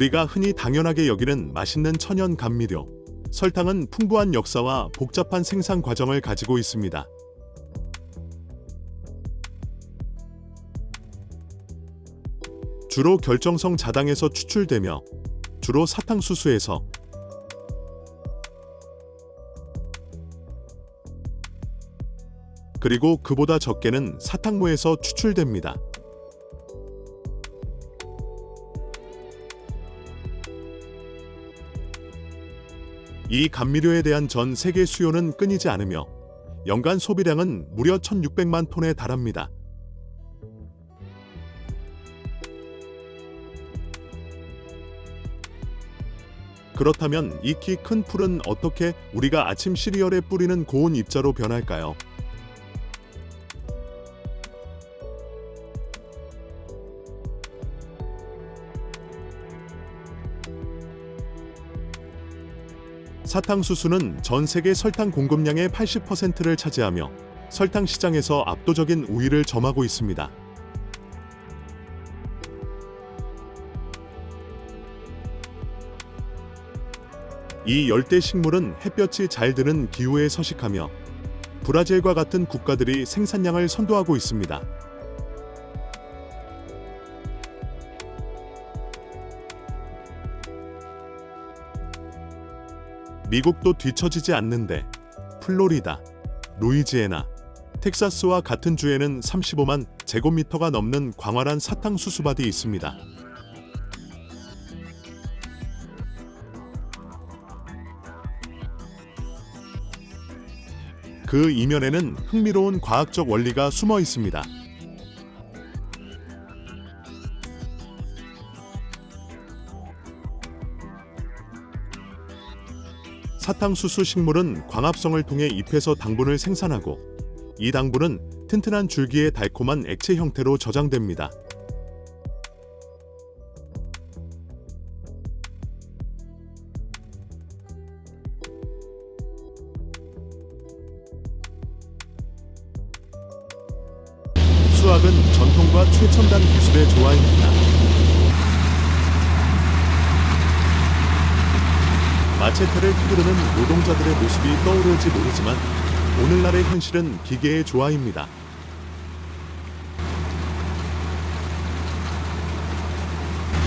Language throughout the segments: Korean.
우리가 흔히 당연하게 여기는 맛있는 천연 감미료. 설탕은 풍부한 역사와 복잡한 생산 과정을 가지고 있습니다. 주로 결정성 자당에서 추출되며 주로 사탕수수에서 그리고 그보다 적게는 사탕무에서 추출됩니다. 이 감미료에 대한 전 세계 수요는 끊이지 않으며 연간 소비량은 무려 1,600만 톤에 달합니다. 그렇다면 이 키 큰 풀은 어떻게 우리가 아침 시리얼에 뿌리는 고운 입자로 변할까요? 사탕수수는 전 세계 설탕 공급량의 80%를 차지하며 설탕 시장에서 압도적인 우위를 점하고 있습니다. 이 열대 식물은 햇볕이 잘 드는 기후에 서식하며 브라질과 같은 국가들이 생산량을 선도하고 있습니다. 미국도 뒤처지지 않는데 플로리다, 루이지애나, 텍사스와 같은 주에는 35만 제곱미터가 넘는 광활한 사탕 수수밭이 있습니다. 그 이면에는 흥미로운 과학적 원리가 숨어 있습니다. 사탕수수 식물은 광합성을 통해 잎에서 당분을 생산하고 이 당분은 튼튼한 줄기의 달콤한 액체 형태로 저장됩니다. 수학은 전통과 최첨단 기술의 조화입니다. 마체테를 휘두르는 노동자들의 모습이 떠오를지 모르지만 오늘날의 현실은 기계의 조화입니다.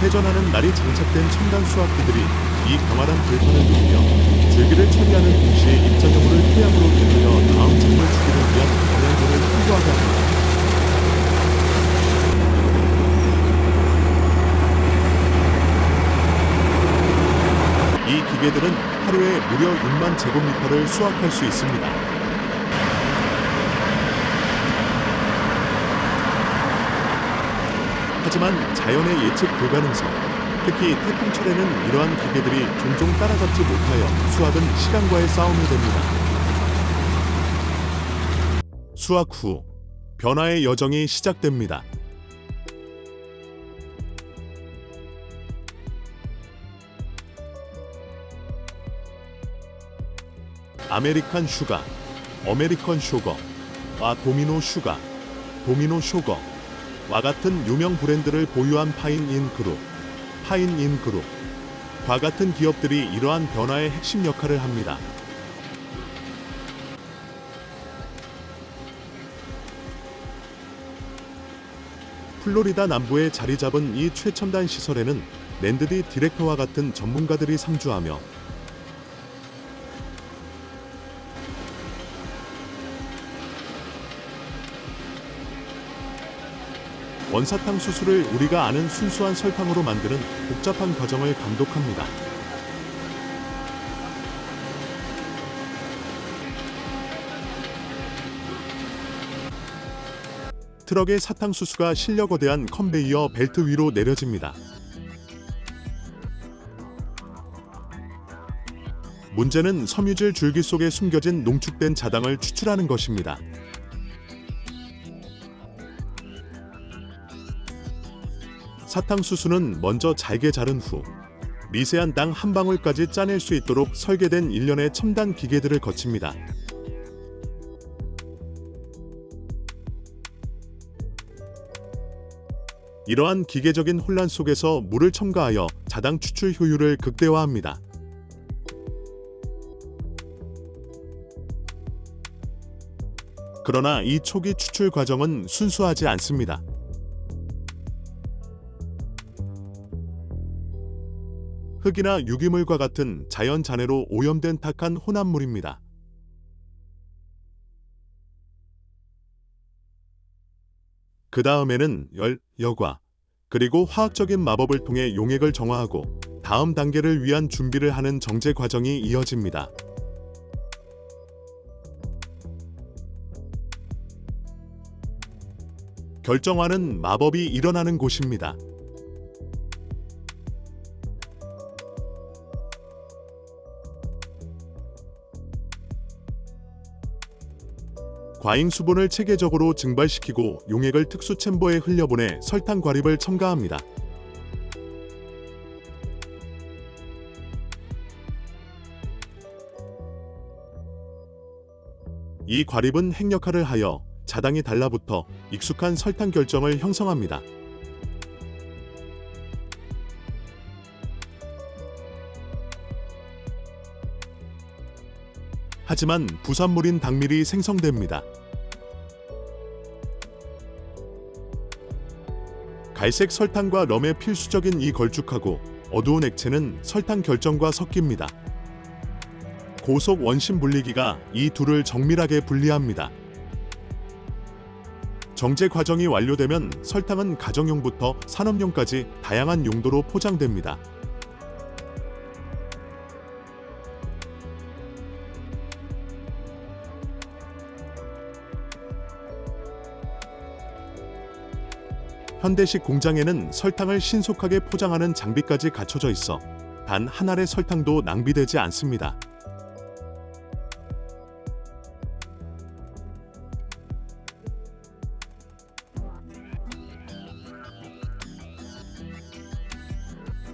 회전하는 날이 장착된 첨단 수학기들이 이 광활한 들판을 누비며 줄기를 처리하는 동시에 입자적으로 태양으로 돌려 다음 작물 주기를 위한 영양분을 풍부하게 합니다. 이 기계들은 하루에 무려 6만 제곱미터를 수확할 수 있습니다. 하지만 자연의 예측 불가능성, 특히 태풍철에는 이러한 기계들이 종종 따라잡지 못하여 수확은 시간과의 싸움이 됩니다. 수확 후 변화의 여정이 시작됩니다. 아메리칸 슈가, 어메리컨 쇼거와 도미노 슈가, 도미노 쇼거와 같은 유명 브랜드를 보유한 파인인 그룹, 파인인 그룹 과 같은 기업들이 이러한 변화의 핵심 역할을 합니다. 플로리다 남부에 자리 잡은 이 최첨단 시설에는 랜드디 디렉터와 같은 전문가들이 상주하며 원사탕 수수를 우리가 아는 순수한 설탕으로 만드는 복잡한 과정을 감독합니다. 트럭의 사탕수수가 실려 거대한 컨베이어 벨트 위로 내려집니다. 문제는 섬유질 줄기 속에 숨겨진 농축된 자당을 추출하는 것입니다. 사탕수수는 먼저 잘게 자른 후 미세한 땅 한 방울까지 짜낼 수 있도록 설계된 일련의 첨단 기계들을 거칩니다. 이러한 기계적인 혼란 속에서 물을 첨가하여 자당 추출 효율을 극대화합니다. 그러나 이 초기 추출 과정은 순수하지 않습니다. 흙이나 유기물과 같은 자연 잔해로 오염된 탁한 혼합물입니다. 그 다음에는 열, 여과, 그리고 화학적인 마법을 통해 용액을 정화하고 다음 단계를 위한 준비를 하는 정제 과정이 이어집니다. 결정화는 마법이 일어나는 곳입니다. 과잉 수분을 체계적으로 증발시키고 용액을 특수 챔버에 흘려보내 설탕 과립을 첨가합니다. 이 과립은 핵 역할을 하여 자당이 달라붙어 익숙한 설탕 결정을 형성합니다. 하지만 부산물인 당밀이 생성됩니다. 갈색 설탕과 럼의 필수적인 이 걸쭉하고 어두운 액체는 설탕 결정과 섞입니다. 고속 원심 분리기가 이 둘을 정밀하게 분리합니다. 정제 과정이 완료되면 설탕은 가정용부터 산업용까지 다양한 용도로 포장됩니다. 현대식 공장에는 설탕을 신속하게 포장하는 장비까지 갖춰져 있어 단 한 알의 설탕도 낭비되지 않습니다.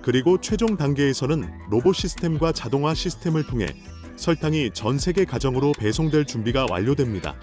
그리고 최종 단계에서는 로봇 시스템과 자동화 시스템을 통해 설탕이 전 세계 가정으로 배송될 준비가 완료됩니다.